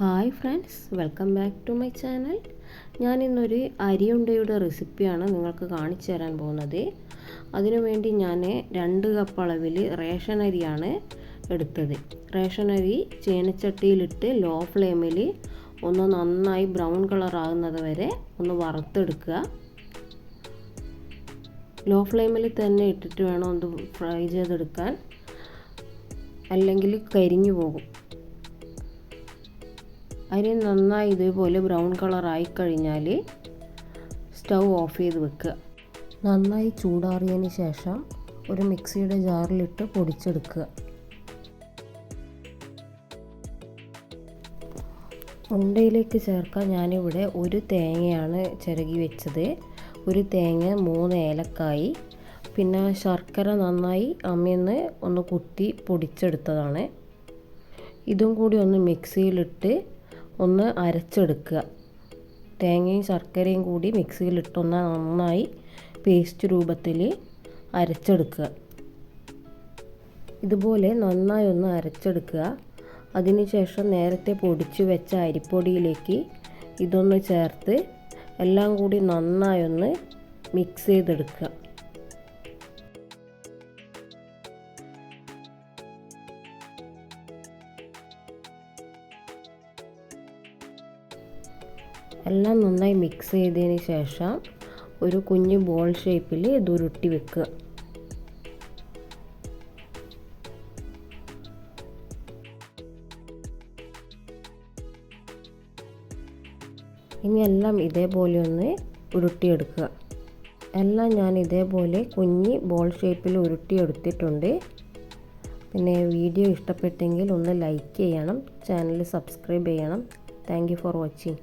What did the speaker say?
Hi friends welcome back to my channel ഞാൻ ഇന്നൊരു അരിയുണ്ടയുടെ റെസിപ്പിയാണ് നിങ്ങൾക്ക് കാണിച്ചു തരാൻ പോകുന്നത്. അതിനുവേണ്ടി ഞാൻ രണ്ട് കപ്പ് അളവിൽ റേഷൻ അരിയാണ് എടുത്തത്. റേഷൻ അരി ചേനച്ചട്ടിയിലിട്ട് ലോ ഫ്ലെയിമിൽ ഒന്ന് നന്നായി ബ്രൗൺ കളർ ആകുന്നത് വരെ ഒന്ന് വറുത്തെടുക്കുക. ലോ ഫ്ലെയിമിൽ തന്നെ ഇട്ടിട്ട് വേണം ഒന്ന് ഫ്രൈ ചെയ്തെടുക്കാൻ. അല്ലെങ്കിൽ കരിഞ്ഞു പോകും. അരി നന്നായി ഇതേപോലെ ബ്രൗൺ കളർ ആയി കഴിഞ്ഞാൽ സ്റ്റൗ ഓഫ് ചെയ്ത് വെക്കുക. നന്നായി ചൂടാറിയതിന് ശേഷം ഒരു മിക്സിയുടെ ജാറിലിട്ട് പൊടിച്ചെടുക്കുക. ഉണ്ടയിലേക്ക് ചേർക്കാൻ ഞാനിവിടെ ഒരു തേങ്ങയാണ് ചിരകി വെച്ചത്. ഒരു തേങ്ങ മൂന്ന് ഏലക്കായി. പിന്നെ ശർക്കര നന്നായി അമ്മയെന്ന് ഒന്ന് കുത്തി പൊടിച്ചെടുത്തതാണ്. ഇതും കൂടി ഒന്ന് മിക്സിയിലിട്ട് ഒന്ന് അരച്ചെടുക്കുക. തേങ്ങയും ശർക്കരയും കൂടി മിക്സിയിലിട്ടൊന്ന് നന്നായി പേസ്റ്റ് രൂപത്തിൽ അരച്ചെടുക്കുക. ഇതുപോലെ നന്നായി ഒന്ന് അരച്ചെടുക്കുക. അതിനുശേഷം നേരത്തെ പൊടിച്ചു വെച്ച അരിപ്പൊടിയിലേക്ക് ഇതൊന്ന് ചേർത്ത് എല്ലാം കൂടി നന്നായി ഒന്ന് മിക്സ് ചെയ്തെടുക്കുക. എല്ലാം നന്നായി മിക്സ് ചെയ്തതിന് ശേഷം ഒരു കുഞ്ഞ് ബോൾ ഷേപ്പിൽ ഇത് ഉരുട്ടി വെക്കുക. ഇനി എല്ലാം ഇതേപോലെ ഒന്ന് ഉരുട്ടിയെടുക്കുക. എല്ലാം ഞാൻ ഇതേപോലെ കുഞ്ഞ് ബോൾ ഷേപ്പിൽ ഉരുട്ടിയെടുത്തിട്ടുണ്ട്. പിന്നെ വീഡിയോ ഇഷ്ടപ്പെട്ടെങ്കിൽ ഒന്ന് ലൈക്ക് ചെയ്യണം ചാനൽ സബ്സ്ക്രൈബ് ചെയ്യണം. Thank for watching